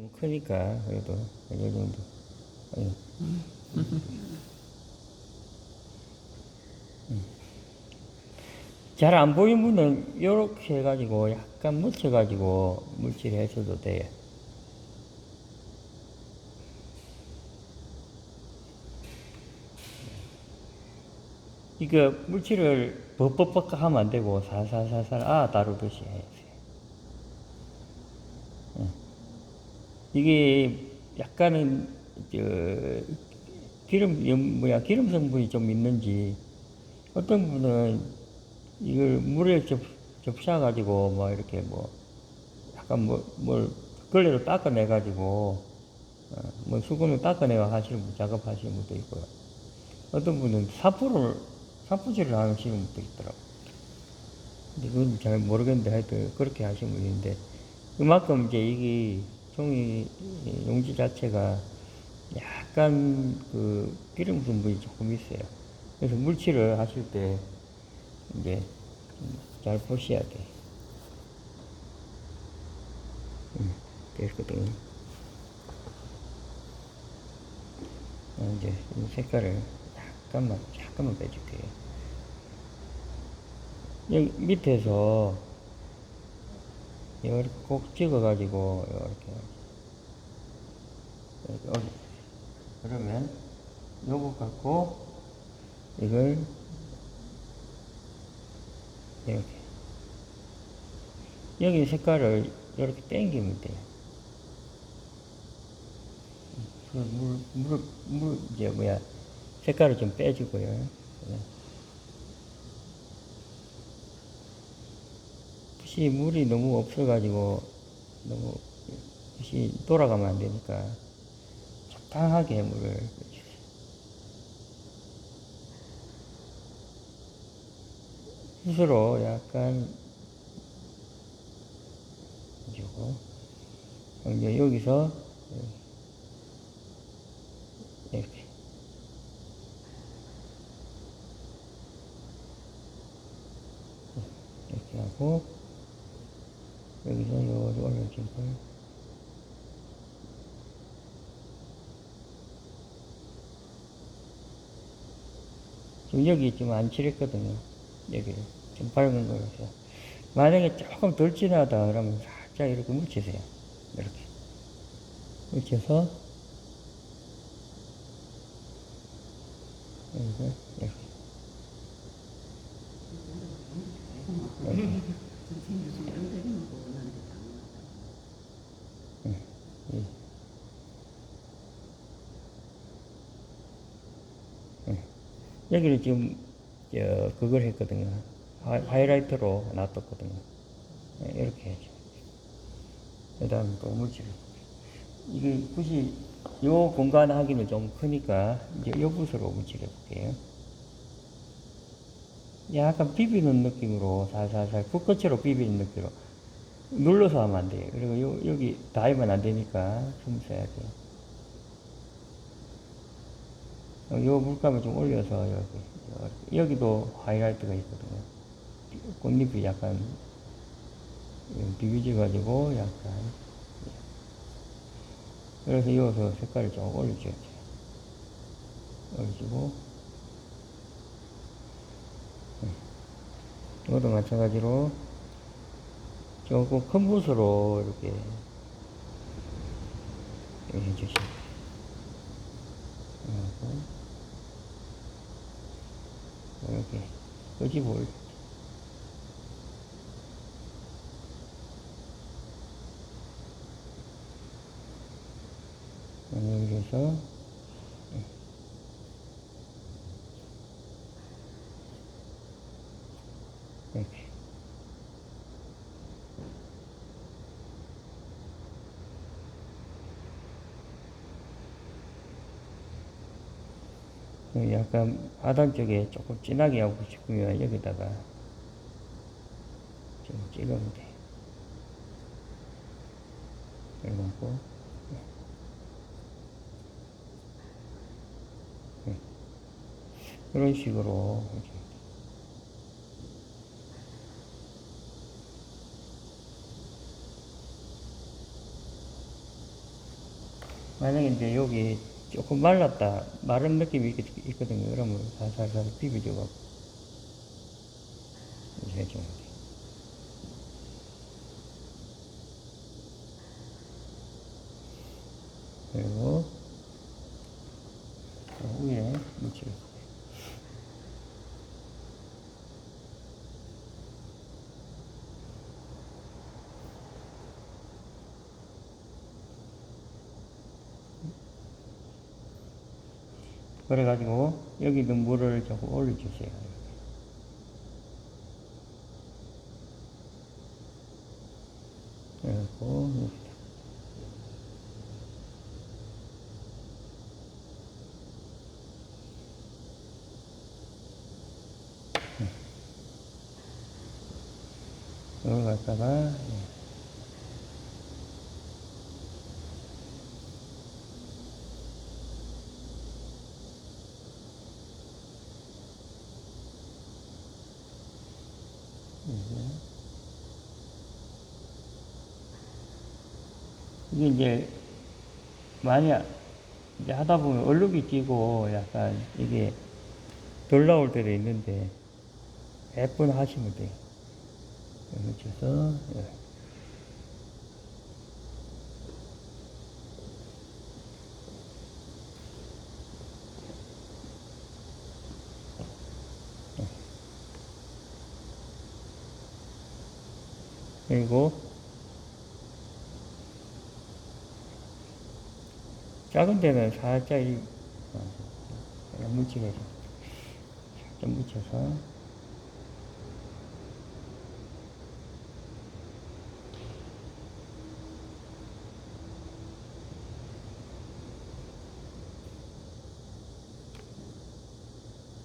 좀 크니까 그래도 이 정도. 잘안 보이는 분은 이렇게 해가지고 약간 묻혀가지고 물질 해줘도 돼요. 이거 물질을 벅벅벅 하면 안 되고 살살살살 아 다루듯이 해야 돼요. 이게 약간은 저 기름 연- 뭐야 기름 성분이 좀 있는지 어떤 분은 이걸 물에 접 접샤가지고 뭐 이렇게 뭐 약간 뭐뭘 걸레로 닦아내 가지고 어, 뭐 수건을 닦아내고 하시는 분 작업하시는 분도 있고요. 어떤 분은 사포를 사포질을 하시는 분도 있더라고. 근데 그건 잘 모르겠는데 하여튼 그렇게 하시는 있는데 그만큼 이제 이게 종이 용지 자체가 약간 그 기름 성분이 조금 있어요. 그래서 물칠을 하실 때 이제 좀잘 보셔야 돼. 음, 됐거든. 어, 이제 이 색깔을 약간만, 약간만 빼줄게요. 여기 밑에서 이렇게 꼭 찍어가지고 이렇게. 그러면 요거 갖고 이걸 이렇게 여기 색깔을 이렇게 당기면 돼요. 그 물, 물, 물, 이제 뭐야, 색깔을 좀 빼주고요. 네. 붓이 물이 너무 없어가지고 너무 붓이 돌아가면 안 되니까 적당하게 물을 빼주세요. 스스로 약간 이제 여기서 이렇게 이렇게 하고 여기서 요를 올려줄 걸 지금 여기 지금 안 칠했거든요 여기를. 좀 밝은 거라서. 만약에 조금 덜 진하다 그러면 살짝 이렇게 묻히세요. 이렇게. 묻혀서. 여기서 이렇게. 이렇게 여기를 지금 저 그걸 했거든요. 하, 하이라이트로 놔뒀거든요. 예, 이렇게 해야죠. 그 다음 또 물질. 이게 붓이 요 공간 하기는 좀 크니까 이제 요 붓으로 물질해 볼게요. 약간 비비는 느낌으로 살살살 붓끝으로 비비는 느낌으로 눌러서 하면 안 돼요. 그리고 요, 여기 닿으면 안 되니까 숨 쉬어야 돼요. 어, 요 물감을 좀 올려서 여기, 여기 여기도 하이라이트가 있거든요. 꽃잎이 약간 비비져 가지고 약간 그래서 여기서 색깔을 좀 올려줘야죠. 올려주고 이것도 마찬가지로 조금 큰 붓으로 이렇게 해주시고 이렇게. 끄집어 올 여기서게 그 약간 하단 쪽에 조금 진하게 하고 싶으면 여기다가 좀 찍으면 돼. 그래갖고 네. 이런 식으로 만약에 이제 여기 조금 말랐다, 마른 느낌이 있- 있거든요. 그러면 살살살 비벼줘갖고, 이렇게 돼. 그리고, 그 위에 묻히고. 그래가지고 여기도 물을 조금 올려주세요. 그리고. 이걸 갖다가 예. 이게 이제 만약 이제 하다 보면 얼룩이 끼고 약간 이게 덜 나올 때도 있는데 몇번 하시면 돼요. 이렇게 해서 예. 그리고 작은 데는 살짝 이, 어, 해줘. 살짝 묻혀서.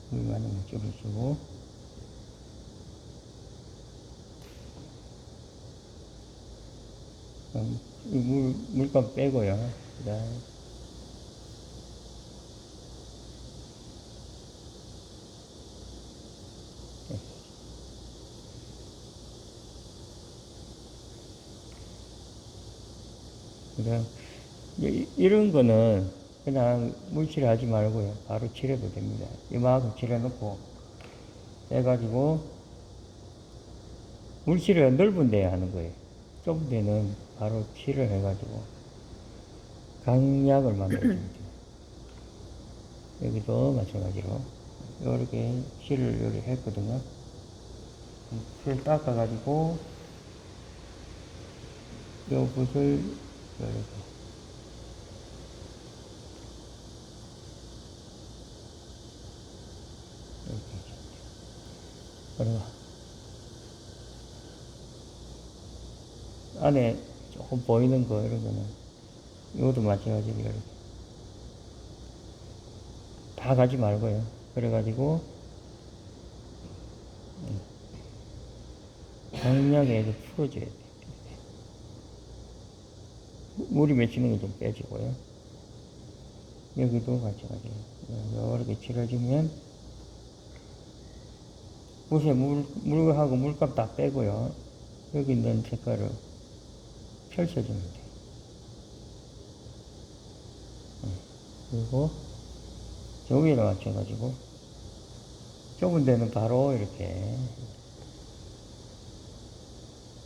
물 많으면 줄여주고. 그럼 이 물, 물감 빼고요. 그 다음에 그냥 이- 이런 거는 그냥 물칠하지 말고요. 바로 칠해도 됩니다. 이만큼 칠해놓고 해가지고 물칠을 넓은 데에 하는 거예요. 좁은 데는 바로 칠을 해가지고 강약을 돼요. 여기도 마찬가지로 이렇게 칠을 이렇게 했거든요. 칠 닦아가지고 요 붓을 이렇게 그리고 안에 조금 보이는 거 이런 거는 이것도 마찬가지로 이렇게 다 가지 말고요. 그래가지고 음, 강력하게 해서 풀어줘야 돼. 물이 맺히는 거좀 빼주고요. 여기도 마찬가지예요. 이렇게 칠해주면 붓에 물, 물하고 물값 다 빼고요. 여기 있는 색깔을 펼쳐주면 돼요. 음, 그리고 저 위에다 맞춰가지고 좁은 데는 바로 이렇게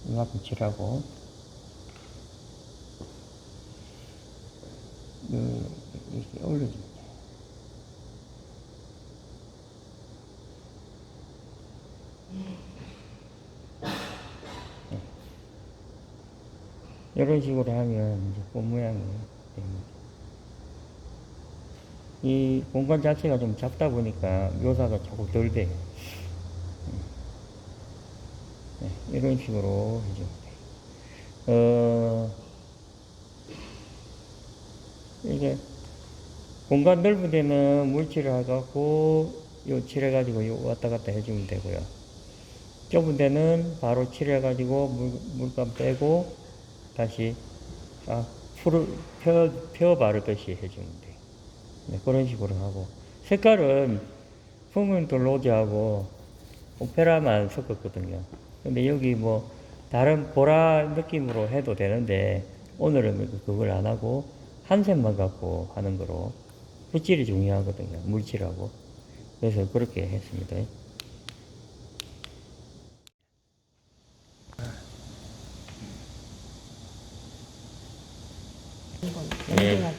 이만큼 칠하고 이렇게 올려줍니다. 네. 이런 식으로 하면 이제 꽃 모양이 됩니다. 이 공간 자체가 좀 작다 보니까 묘사가 조금 덜 돼요. 네, 이런 식으로 돼요. 어, 이게 공간 넓은 데는 물칠을 해갖고 요 칠해가지고 요 왔다 갔다 해주면 되고요. 좁은 데는 바로 칠해가지고 물, 물감 빼고 다시 아, 풀을 펴, 펴 바르듯이 해주면 돼요. 네, 그런 식으로 하고 색깔은 풍은도 로즈하고 오페라만 섞었거든요. 근데 여기 뭐 다른 보라 느낌으로 해도 되는데 오늘은 그걸 안 하고 한 셈만 갖고 하는 거로 붓질이 중요하거든요. 물질하고. 그래서 그렇게 했습니다. 연등하게